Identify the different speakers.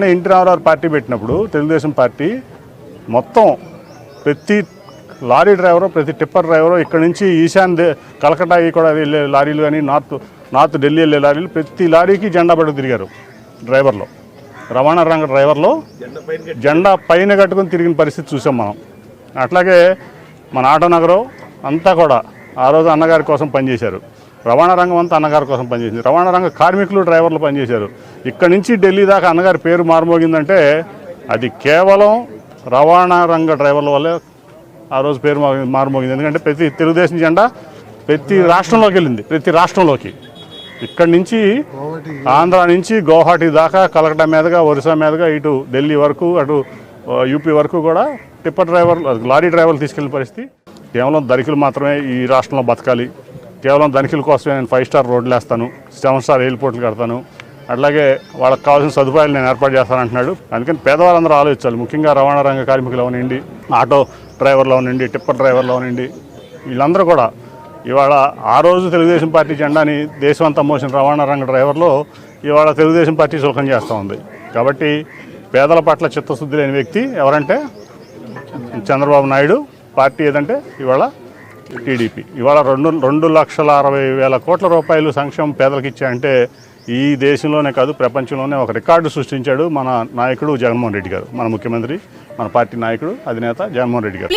Speaker 1: మొన్న NT Ramarao party పెట్టినప్పుడు Telugu Desam party మొత్తం ప్రతి లారీ డ్రైవరు ప్రతి టిప్పర్ డ్రైవరు ఇక్కడ నుంచి ఈశాన్ దే కూడా వెళ్ళే లారీలు కానీ నార్త్ నార్త్ ఢిల్లీ వెళ్ళే లారీలు ప్రతి లారీకి జెండా పట్టుకు తిరిగారు డ్రైవర్లో. రవాణా రంగ డ్రైవర్లో జెండా పైన కట్టుకుని తిరిగిన పరిస్థితి చూసాం మనం. అట్లాగే మన ఆటో నగరం అంతా కూడా ఆ రోజు అన్నగారి కోసం పనిచేశారు. రవాణా రంగం అంతా అన్నగారి కోసం పనిచేసింది. రవాణా రంగ కార్మికులు డ్రైవర్లు పనిచేశారు. ఇక్కడి నుంచి ఢిల్లీ దాకా అన్నగారి పేరు మారుమోగిందంటే అది కేవలం రవాణా రంగ డ్రైవర్ల వల్లే ఆ రోజు పేరు మారు- మారుమోగింది. ఎందుకంటే ప్రతి తెలుగుదేశం జెండా ప్రతి రాష్ట్రంలోకి వెళ్ళింది. ప్రతి రాష్ట్రంలోకి. ఇక్కడి నుంచి ఆంధ్ర నుంచి గౌహాటి దాకా కలకటా మీదుగా ఒరిస్సా మీదుగా ఇటు ఢిల్లీ వరకు అటు యూపీ వరకు కూడా టిప్పర్ డ్రైవర్లు లారీ డ్రైవర్లు తీసుకెళ్ళిన పరిస్థితి కేవలం ధనికులు మాత్రమే ఈ రాష్ట్రంలో బతకాలి. కేవలం ధనికుల కోసమే నేను ఫైవ్ స్టార్ రోడ్లు వేస్తాను సెవెన్ స్టార్ ఎయిర్పోర్ట్లు కడతాను. అట్లాగే వాళ్ళకి కావాల్సిన సదుపాయాలు నేను ఏర్పాటు చేస్తానంటున్నాడు అందుకని పేదవాళ్ళందరూ ఆలోచించాలి. ముఖ్యంగా రవాణా రంగ కార్మికులు అవనండి ఆటో డ్రైవర్లు అవనండి టిప్పర్ డ్రైవర్లు అవనండి వీళ్ళందరూ కూడా ఇవాళ ఆ రోజు తెలుగుదేశం పార్టీ జెండాని దేశమంతా మోసిన రవాణా రంగ డ్రైవర్లో ఇవాళ తెలుగుదేశం పార్టీ సుఖం చేస్తూ ఉంది. కాబట్టి పేదల పట్ల చిత్తశుద్ధి లేని వ్యక్తి ఎవరంటే చంద్రబాబు నాయుడు. పార్టీ ఏదంటే ఇవాళ టీడీపీ. ఇవాళ రెండు రెండు లక్షల అరవై వేల కోట్ల రూపాయలు సంక్షేమం పేదలకు ఇచ్చాయంటే ఈ దేశంలోనే కాదు ప్రపంచంలోనే ఒక రికార్డు సృష్టించాడు మన నాయకుడు జగన్మోహన్ రెడ్డి గారు. మన ముఖ్యమంత్రి మన పార్టీ నాయకుడు అధినేత జగన్మోహన్ రెడ్డి గారు.